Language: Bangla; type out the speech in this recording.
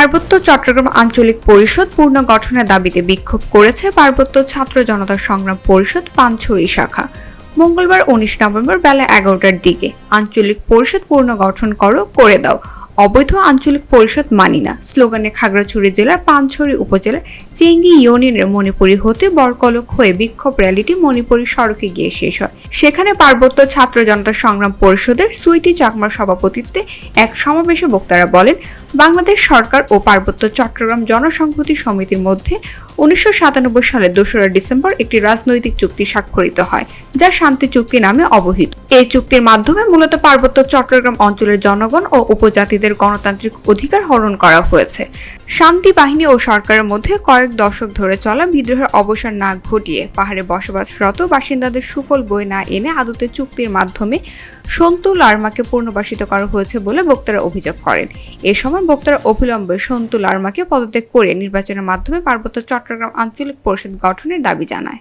পার্বত্য চট্টগ্রাম আঞ্চলিক পরিষদ পূর্ণ গঠনের দাবিতে বিক্ষোভ করেছে পার্বত্য ছাত্র জনতা সংগ্রাম পরিষদ পানছড়ি শাখা। মঙ্গলবার উনিশ নভেম্বর বেলা এগারোটার দিকে আঞ্চলিক পরিষদ পূর্ণ গঠন করো, করে দাও। অবৈধ আঞ্চলিক পরিষদ মানি না। স্লোগানে খাগড়াছড়ি জেলার পানছড়ি উপজেলার চেঙ্গি ইউনিয়নের মণিপুরি হতে বরকলক হয়ে বিক্ষোভ র্যালিটি মণিপুরি সড়কে গিয়ে শেষ হয়। সেখানে পার্বত্য ছাত্র জনতা সংগ্রাম পরিষদের সুইটি চাকমার সভাপতিত্বে এক সমাবেশে বক্তারা বলেন বাংলাদেশ সরকার ও পার্বত্য চট্টগ্রাম জনসংহতি সমিতির মধ্যে উনিশশো সাতানব্বই সালের দোসরা ডিসেম্বর একটি রাজনৈতিক চুক্তি স্বাক্ষরিত হয়, যা শান্তি চুক্তি নামে অবহিত। এই চুক্তির মাধ্যমে মূলত পার্বত্য চট্টগ্রাম অঞ্চলের জনগণ ও উপজাতিদের গণতান্ত্রিক অধিকার হরণ করা হয়েছে। শান্তি বাহিনী ও সরকারের মধ্যে কয়েক দশক ধরে চলা বিদ্রোহের অবসান না ঘটিয়ে পাহাড়ে বসবাসরত বাসিন্দাদের সুফল বই না এনে আদতে চুক্তির মাধ্যমে সন্তু লার্মাকে পুনর্বাসিত করা হয়েছে বলে বক্তারা অভিযোগ করেন। এ সময় বক্তারা অবিলম্বে সন্তু লার্মাকে পদত্যাগ করে নির্বাচনের মাধ্যমে পার্বত্য চট্টগ্রাম আঞ্চলিক পরিষদ গঠনের দাবি জানায়।